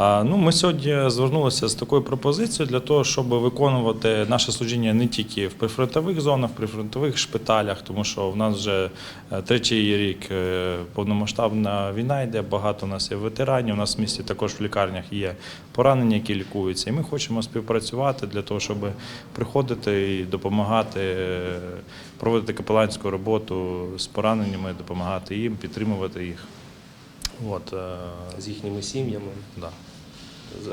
Ну, ми сьогодні звернулися з такою пропозицією для того, щоб виконувати наше служіння не тільки в прифронтових зонах, в прифронтових шпиталях, тому що в нас вже е, третій рік е, повномасштабна війна йде, багато у нас є ветеранів. У нас в місті також в лікарнях є поранені, які лікуються. І ми хочемо співпрацювати для того, щоб приходити і допомагати е, проводити капеланську роботу з пораненнями, допомагати їм, підтримувати їх. От, з їхніми сім'ями, да.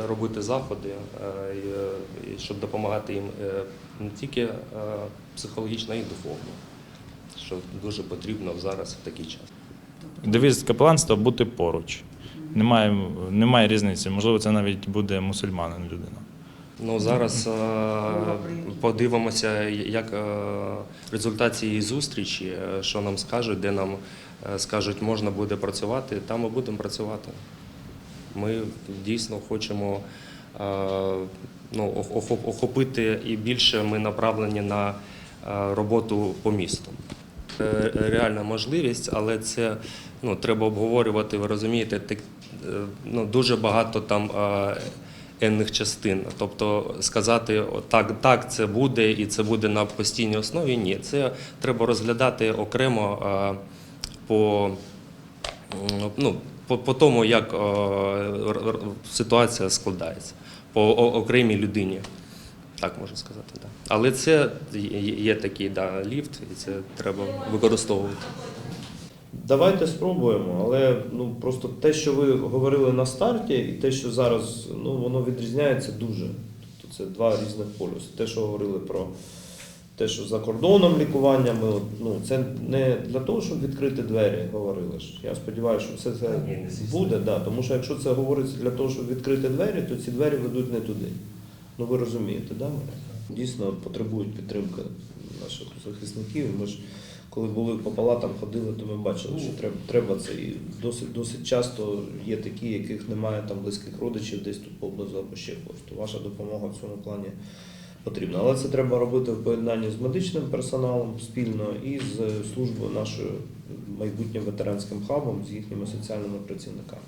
Робити заходи, е, е, щоб допомагати їм е, не тільки психологічно, а й духовно, що дуже потрібно зараз в такий час. Девіз капеланства бути поруч. Немає, немає різниці. Можливо, це навіть буде мусульманин людина. Ну зараз подивимося, як результат цієї зустрічі, що нам скажуть, де нам скажуть, можна буде працювати, там ми будемо працювати. Ми дійсно хочемо е, ну, охопити і більше ми направлені на е, роботу по місту. Реальна можливість, але це ну, треба обговорювати, ви розумієте, так, е, ну, дуже багато там енних частин. Тобто сказати, так, так, це буде і це буде на постійній основі. Ні, це треба розглядати окремо по, ну, по, по тому, як е, р- р- ситуація складається, по о- окремій людині. Так можна сказати, так. Але це є такий да, ліфт, і це треба використовувати. Давайте спробуємо, але ну просто те, що ви говорили на старті, і те, що зараз, ну воно відрізняється дуже. Тобто це два різних полюси. Те, що говорили про те, що за кордоном лікування, ми ну це не для того, щоб відкрити двері, говорили ж. Я сподіваюся, що все це буде, да, тому що якщо це говориться для того, щоб відкрити двері, то ці двері ведуть не туди. Ну ви розумієте, да? Марія? Дійсно потребують підтримки наших захисників. Ми ж коли були по палатам ходили, то ми бачили, що треба, треба це. І досить, досить часто є такі, яких немає там близьких родичів, десь тут поблизу або ще когось. То ваша допомога в цьому плані потрібна. Але це треба робити в поєднанні з медичним персоналом спільно і з службою нашою майбутнім ветеранським хабом, з їхніми соціальними працівниками.